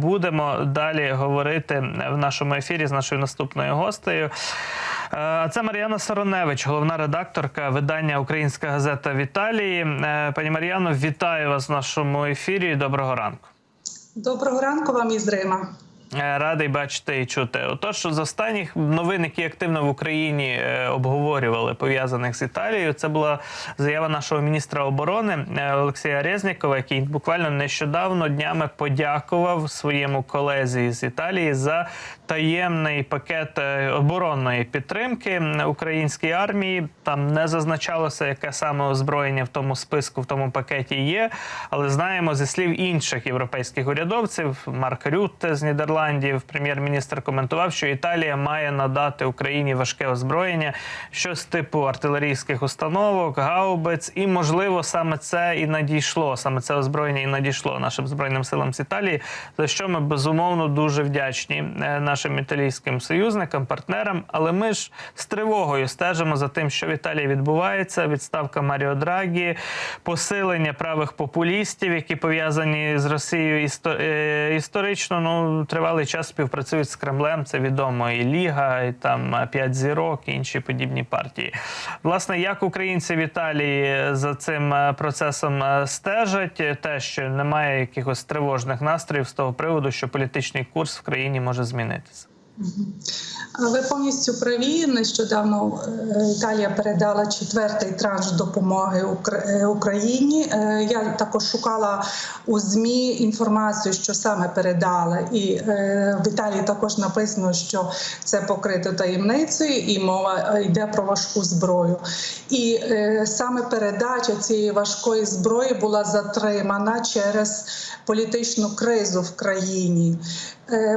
Будемо далі говорити в нашому ефірі з нашою наступною гостею. Е, Це Мар'яна Сороневич, головна редакторка видання Українська газета в Італії. Е, Пані Мар'яно, вітаю вас в нашому ефірі. Доброго ранку. Доброго ранку вам із Рима. Е, Радий бачити і чути. Отож, з останніх новин, які активно в Україні е, обговорювали, пов'язаних з Італією, це була заява нашого міністра оборони е, Олексія Резнікова, який буквально нещодавно днями подякував своєму колезі з Італії за таємний пакет оборонної підтримки українській армії. Там не зазначалося, яке саме озброєння в тому списку, в тому пакеті є. Але знаємо зі слів інших європейських урядовців, Марк Рютте з Нідерландів, прем'єр-міністр коментував, що Італія має надати Україні важке озброєння, щось типу артилерійських установок, гаубиць, і можливо саме це і надійшло. Саме це озброєння і надійшло нашим збройним силам з Італії, за що ми безумовно дуже вдячні е, нашим італійським союзникам, партнерам. Але ми ж з тривогою стежимо за тим, що в Італії відбувається. Відставка Маріо Драгі, посилення правих популістів, які пов'язані з Росією е, історично. Ну тривалий час співпрацюють з Кремлем. Це відомо і Ліга, і там е, п'ять зірок, і інші подібні партії. Власне, як українці в Італії за цим е, процесом е, стежать, те, що немає якихось тривожних настроїв з того приводу, що політичний курс в країні може змінитися. Ви повністю праві. Нещодавно е, Італія передала четвертий транш допомоги е, Україні. Е, Я також шукала у змі інформацію, що саме передали, і в Італії також написано, що це покрито таємницею, і мова йде про важку зброю. І саме передача цієї важкої зброї була затримана через політичну кризу в країні.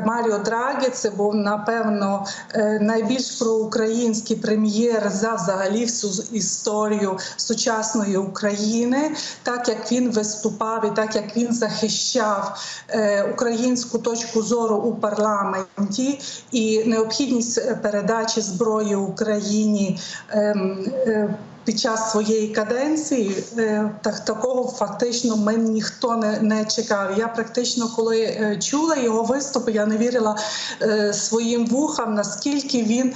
Маріо Драгі це був напевно е, найбільш проукраїнський прем'єр за взагалі всю історію сучасної України, так як він виступав і так як він захищав е, українську точку зору у парламенті і необхідність е, передачі зброї Україні. Під час своєї каденції е, так такого фактично ми ніхто не, не чекав. Я практично, коли е, чула його виступи, я не вірила е, своїм вухам, наскільки він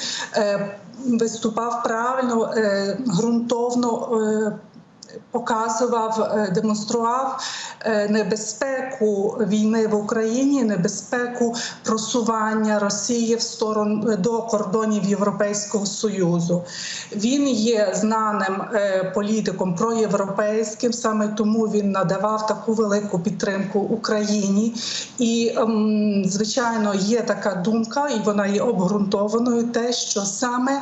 виступав правильно, ґрунтовно. Е, Показував, е, демонстрував е, небезпеку війни в Україні, небезпеку просування Росії в сторону до кордонів Європейського союзу. Він є знаним е, політиком проєвропейським, саме тому він надавав таку велику підтримку Україні. І, ем, звичайно, є така думка, і вона є обґрунтованою. Те, що саме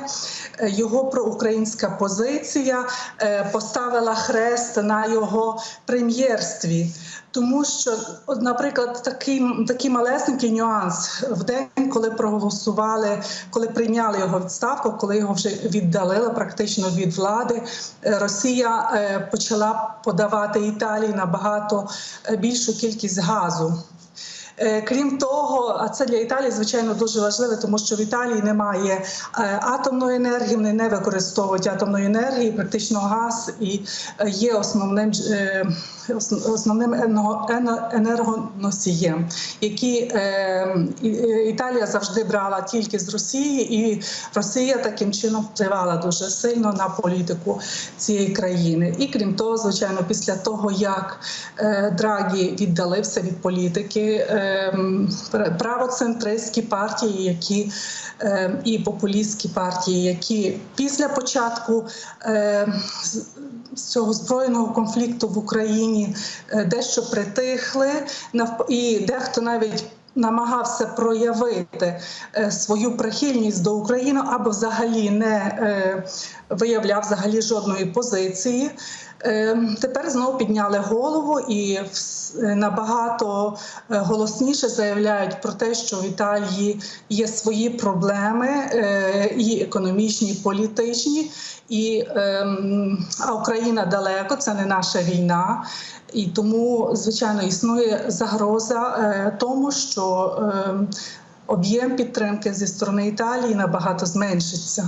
е, його проукраїнська позиція е, поставила хрест на його прем'єрстві. Тому що, наприклад, такий, такий малесенький нюанс в день, коли проголосували, коли прийняли його відставку, коли його вже віддалили практично від влади, е, Росія е, почала подавати Італії набагато е, більшу кількість газу. Е, Крім того, а це для Італії звичайно дуже важливо, тому що в Італії немає е, атомної енергії, вони не використовують атомної енергії, практично газ і е, є основним основним енергоносієм, які Італія завжди брала тільки з Росії, і Росія таким чином впливала дуже сильно на політику цієї країни. І крім того, звичайно, після того як Драгі віддалився від політики, правоцентристські партії, які е, і популістські партії, які після початку е, з цього збройного конфлікту в Україні е, дещо притихли, і дехто навіть намагався проявити е, свою прихильність до України або взагалі не е, виявляв взагалі жодної позиції. Е, Тепер знову підняли голову і е, набагато е, голосніше заявляють про те, що в Італії є свої проблеми, е, і економічні, і політичні, і ем, а Україна далеко, це не наша війна. І тому, звичайно, існує загроза тому, що е, об'єм підтримки зі сторони Італії набагато зменшиться.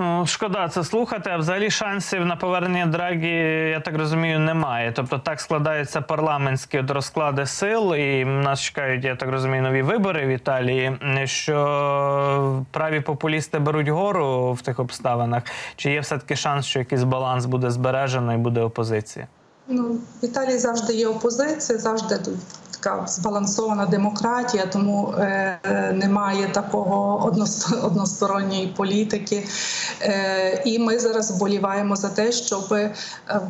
Ну, шкода це слухати. А взагалі шансів на повернення Драгі, я так розумію, немає. Тобто так складаються парламентські розклади сил, і нас чекають, я так розумію, нові вибори в Італії. Що праві популісти беруть гору в тих обставинах? Чи є все таки шанс, що якийсь баланс буде збережено і буде опозиція? Ну, в Італії завжди є опозиція, завжди така збалансована демократія, тому е, немає такого односто- односторонньої політики. Е, і ми зараз вболіваємо за те, щоб е,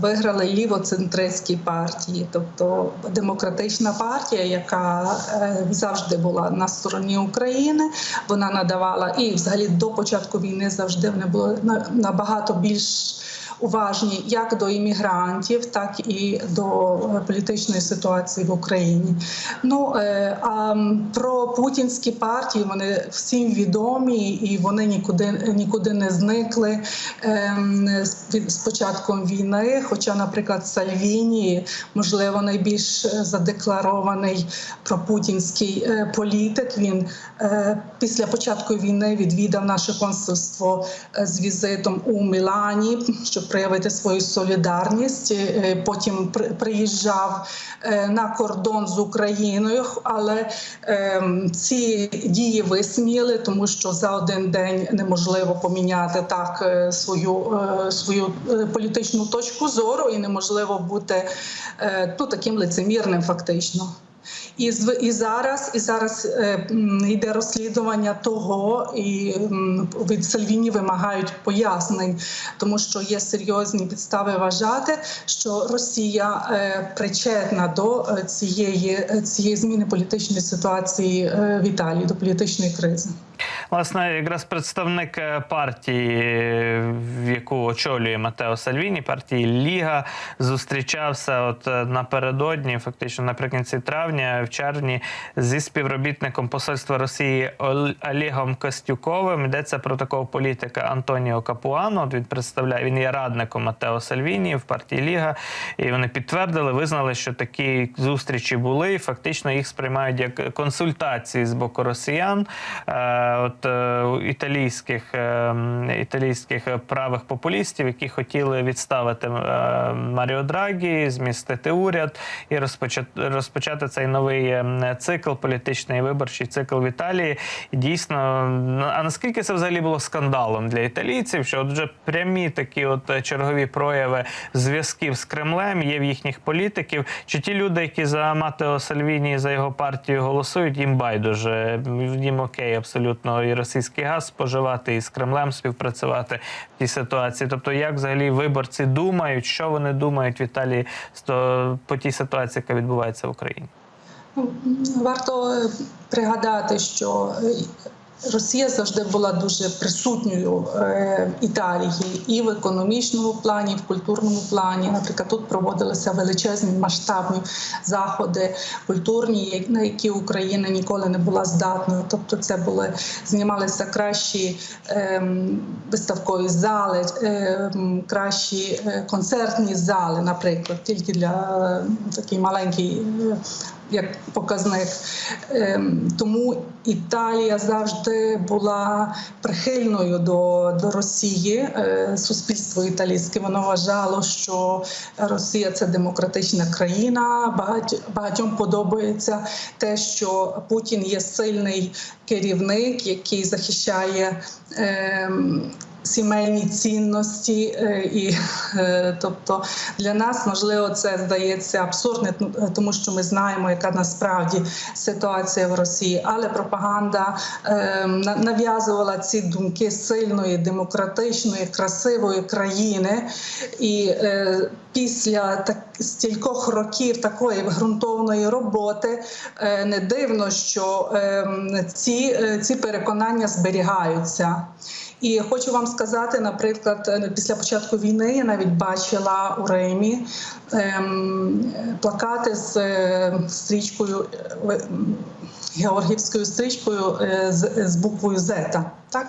виграли лівоцентристські партії, тобто демократична партія, яка е, завжди була на стороні України. Вона надавала і взагалі до початку війни завжди були на- набагато більш уважні як до іммігрантів, так і до е, політичної ситуації в Україні. Ну е, а про путінські партії вони всім відомі і вони нікуди нікуди не зникли ем, з початком війни. Хоча, наприклад, Сальвіні, можливо, найбільш е, задекларований пропутінський е, політик. Він е, після початку війни відвідав наше консульство е, з візитом у Мілані, щоб проявити свою солідарність. Е, Потім при- приїжджав е, на кордон з Україною, але ем, ці дії висміяли, тому що за один день неможливо поміняти так е, свою, е, свою е, політичну точку зору, і неможливо бути е, ну, таким лицемірним, фактично. І і зараз, і зараз е, йде розслідування того, і від Сальвіні вимагають пояснень, тому що є серйозні підстави вважати, що Росія е, причетна до е, цієї, цієї зміни політичної ситуації в Італії, до політичної кризи. Власне, якраз представник партії, яку очолює Матео Сальвіні, партії Ліга, зустрічався от напередодні, фактично наприкінці травня, червні, зі співробітником посольства Росії Ол- Олегом Костюковим. Йдеться про такого політика Антоніо Капуано. Він представляє він є радником Матео Сальвіні в партії Ліга. І вони підтвердили, визнали, що такі зустрічі були. І фактично їх сприймають як консультації з боку росіян. Е, от е, італійських, е, італійських правих популістів, які хотіли відставити Маріо Драгі, змістити уряд і розпочати, розпочати цей новий е, цикл, політичний виборчий цикл в Італії. І дійсно, а наскільки це взагалі було скандалом для італійців, що от вже прямі такі от е, чергові прояви зв'язків з Кремлем є в їхніх політиків, чи ті люди, які за Матео Сальвіні за його партію голосують, їм байдуже, їм окей, абсолютно і російський газ споживати, і з Кремлем співпрацювати в тій ситуації. Тобто, як взагалі виборці думають, що вони думають в Італії по тій ситуації, яка відбувається в Україні? Варто е, пригадати, що е, Росія завжди була дуже присутньою е, Італії і в економічному плані, і в культурному плані. Наприклад, тут проводилися величезні масштабні заходи культурні, на які Україна ніколи не була здатною. Тобто, це були знімалися кращі ем, виставкові зали, ем, кращі концертні зали, наприклад, тільки для такий маленький. Як показник. Ем, Тому Італія завжди була прихильною до, до Росії. Е, Суспільство італійське воно вважало, що Росія це демократична країна. Багать, багатьом подобається те, що Путін є сильний керівник, який захищає. Ем, Сімейні цінності, е, і е, тобто для нас можливо це здається абсурдне, тому що ми знаємо, яка насправді ситуація в Росії. Але пропаганда е, на- нав'язувала ці думки сильної, демократичної, красивої країни. І після так стількох років такої ґрунтовної роботи не дивно, що е, ці, ці переконання зберігаються. І хочу вам сказати, наприклад, е, після початку війни я навіть бачила у Римі ем, плакати з е, стрічкою е, георгівською стрічкою з буквою Зета. Так?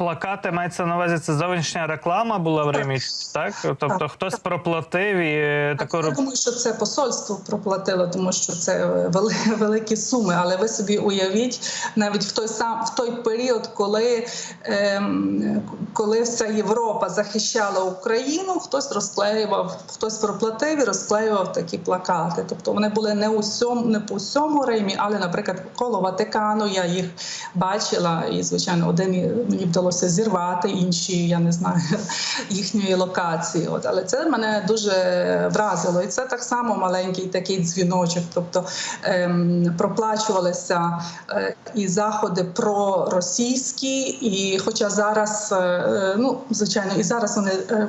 Плакати мається на увазі. Це зовнішня реклама була в Римі, так? Тобто Так. хтось проплатив і е, таку Я думаю, що це посольство проплатило, тому що це вели, великі суми. Але ви собі уявіть, навіть в той сам в той період, коли, ем, коли вся Європа захищала Україну, хтось розклеював, хтось проплатив і розклеював такі плакати. Тобто вони були не у всьому, не по всьому Римі, але, наприклад, коло Ватикану я їх бачила, і звичайно, один мені вдалося зірвати, інші я не знаю їхньої локації. От але це мене дуже вразило, і це так само маленький такий дзвіночок. Тобто ем, проплачувалися е, і заходи проросійські, і хоча зараз, е, ну звичайно, і зараз вони. Е,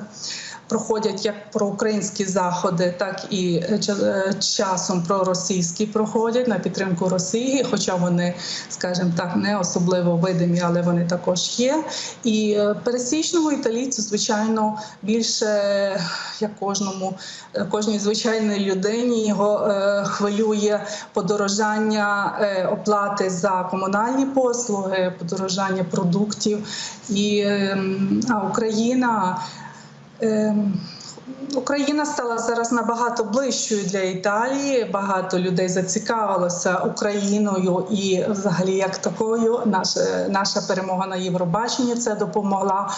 Проходять як проукраїнські заходи, так і е, е, часом проросійські проходять на підтримку Росії, хоча вони, скажімо так, не особливо видимі, але вони також є. І е, пересічному італійцю, звичайно, більше як кожному, кожній звичайній людині його хвилює подорожання оплати за комунальні послуги, подорожання продуктів. І ем, а Україна. Ем, Україна стала зараз набагато ближчою для Італії. Багато людей зацікавилося Україною і, взагалі, як такою, наша, наша перемога на Євробаченні це допомогла.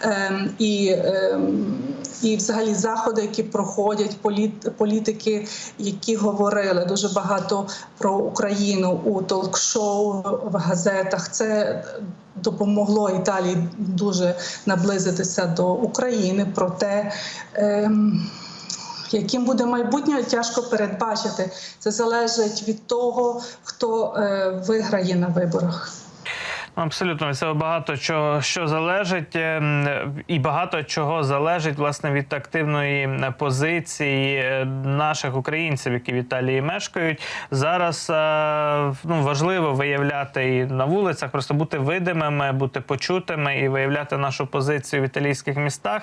Ем, і, ем, і, взагалі, заходи, які проходять, політ, політики, які говорили дуже багато про Україну у толк-шоу в газетах. Це допомогло Італії дуже наблизитися до України. Проте ем, яким буде майбутнє, тяжко передбачити. Це залежить від того, хто е, виграє на виборах. Абсолютно, це багато чого що залежить, ем, і багато чого залежить власне від активної позиції е, наших українців, які в Італії мешкають. Зараз е, ну важливо виявляти і на вулицях, просто бути видимими, бути почутими і виявляти нашу позицію в італійських містах.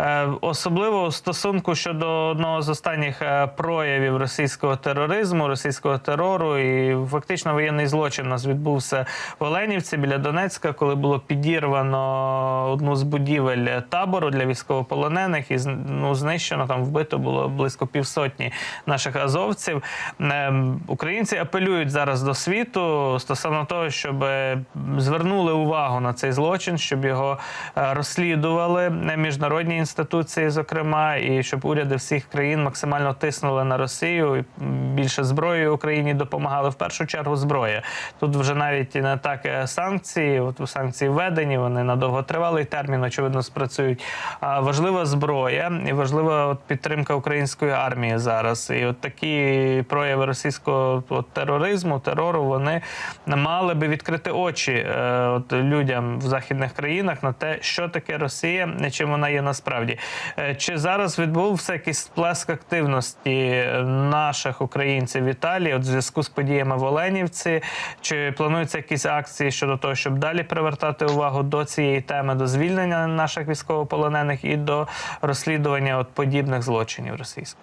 Е, Особливо в стосунку щодо одного з останніх е, проявів російського тероризму, російського терору, і фактично воєнний злочин у нас відбувся в Оленівці біля Донецька, коли було підірвано одну з будівель табору для військовополонених, і ну, знищено там вбито було близько півсотні наших азовців. Ем, Українці апелюють зараз до світу стосовно того, щоб е, звернули увагу на цей злочин, щоб його е, розслідували міжнародні інституції, зокрема, і щоб уряди всіх країн максимально тиснули на Росію і більше зброї Україні допомагали. В першу чергу зброя. Тут вже навіть не так е, санкції. От санкції введені, вони на довготривалий термін, очевидно, спрацюють. Важлива зброя і важлива от підтримка української армії зараз. І от такі прояви російського от, тероризму, терору, вони мали би відкрити очі е, от, людям в західних країнах на те, що таке Росія, чим вона є насправді. Е, Чи зараз відбувся якийсь сплеск активності наших українців в Італії от в зв'язку з подіями в Оленівці? Чи плануються якісь акції щодо того, щоб далі привертати увагу до цієї теми, до звільнення наших військовополонених і до розслідування от подібних злочинів російських?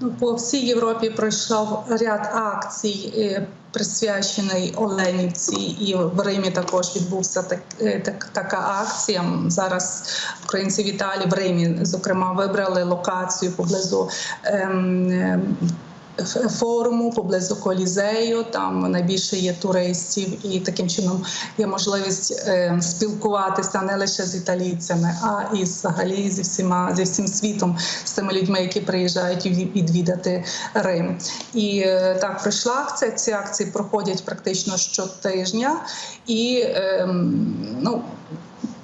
Ну, по всій Європі пройшов ряд акцій, е, присвячений Оленівці, і в Римі також відбувся так, е, так, така акція. Зараз українці в Італії в Римі, зокрема, вибрали локацію поблизу. Ем, ф- Форуму поблизу колізею, там найбільше є туристів, і таким чином є можливість е, спілкуватися не лише з італійцями, а і взагалі зі всіма зі всім світом, з тими людьми, які приїжджають від- відвідати Рим. І е, так пройшла акція. Ці акції проходять практично щотижня, і ем, ну.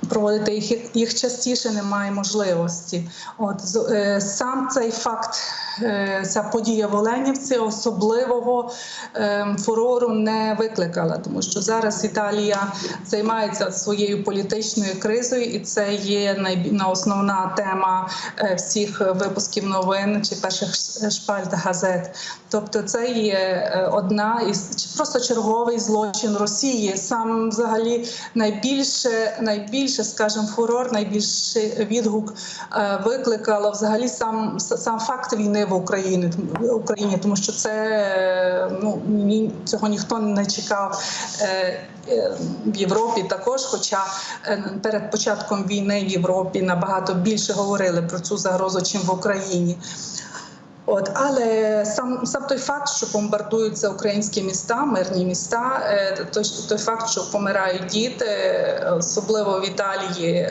Проводити їх їх частіше немає можливості. От е, сам цей факт, е, ця подія в Оленівці особливого е, фурору не викликала, тому що зараз Італія займається своєю політичною кризою, і це є найбі- основна тема всіх випусків новин чи перших шпальт газет. Тобто, це є одна із просто черговий злочин Росії. Сам взагалі найбільше найбільше найбільше, скажімо, фурор, найбільший відгук е, викликало взагалі сам сам факт війни в Україні, Україні, тому що це ну ні, цього ніхто не чекав. Е, е, В Європі також, хоча перед початком війни в Європі набагато більше говорили про цю загрозу, чим в Україні. От, але сам сам той факт, що бомбардуються українські міста, мирні міста, е, той, той факт, що помирають діти, е, особливо в Італії.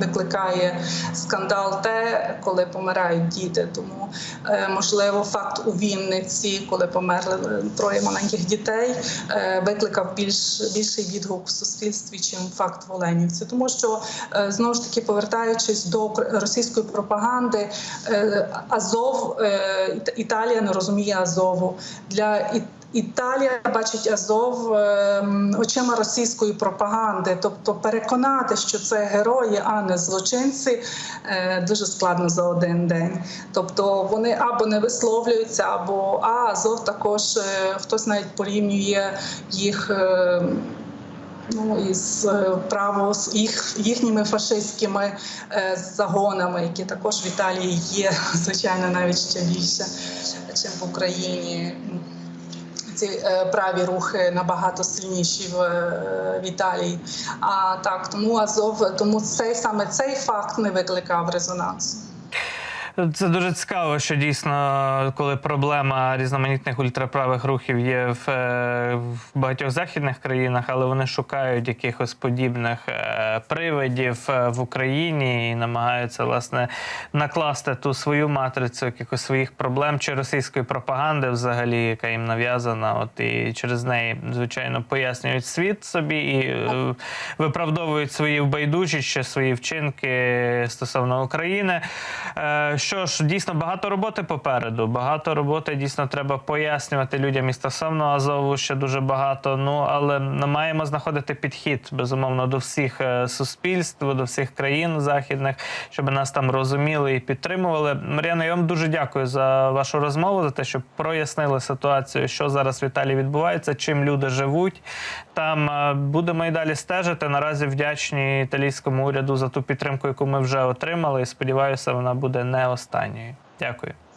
Викликає скандал те, коли помирають діти. Тому е, можливо, факт у Вінниці, коли померли троє маленьких дітей, е, викликав більш більший відгук в суспільстві, чим факт в Оленівці. Тому що е, знову ж таки повертаючись до російської пропаганди, Азов Італія не розуміє Азову для І- Італія бачить Азов е, очима російської пропаганди, тобто переконати, що це герої, а не злочинці, е, дуже складно за один день. Тобто вони або не висловлюються, або а Азов також е, хтось навіть порівнює їх. е, Ну, із право їх їхніми фашистськими е, загонами, які також в Італії є, звичайно, навіть ще більше, ніж в Україні. Ці е, праві рухи набагато сильніші е, в Італії. А так, тому Азов, тому цей саме цей факт не викликав резонансу. Це дуже цікаво, що дійсно, коли проблема різноманітних ультраправих рухів є в, е, в багатьох західних країнах, але вони шукають якихось подібних е, привидів е, в Україні і намагаються власне накласти ту свою матрицю якихось своїх проблем чи російської пропаганди, взагалі, яка їм нав'язана. От і через неї, звичайно, пояснюють світ собі і виправдовують свої вбайдужі чи свої вчинки стосовно України. Що ж, дійсно багато роботи попереду. Багато роботи дійсно треба пояснювати людям і стосовно Азову ще дуже багато. Ну але ми маємо знаходити підхід безумовно до всіх е, суспільств, до всіх країн західних, щоб нас там розуміли і підтримували. Мар'яна, я вам дуже дякую за вашу розмову, за те, що прояснили ситуацію, що зараз в Італії відбувається, чим люди живуть. Там будемо і далі стежити. Наразі вдячні італійському уряду за ту підтримку, яку ми вже отримали. І сподіваюся, вона буде не останньою. Дякую.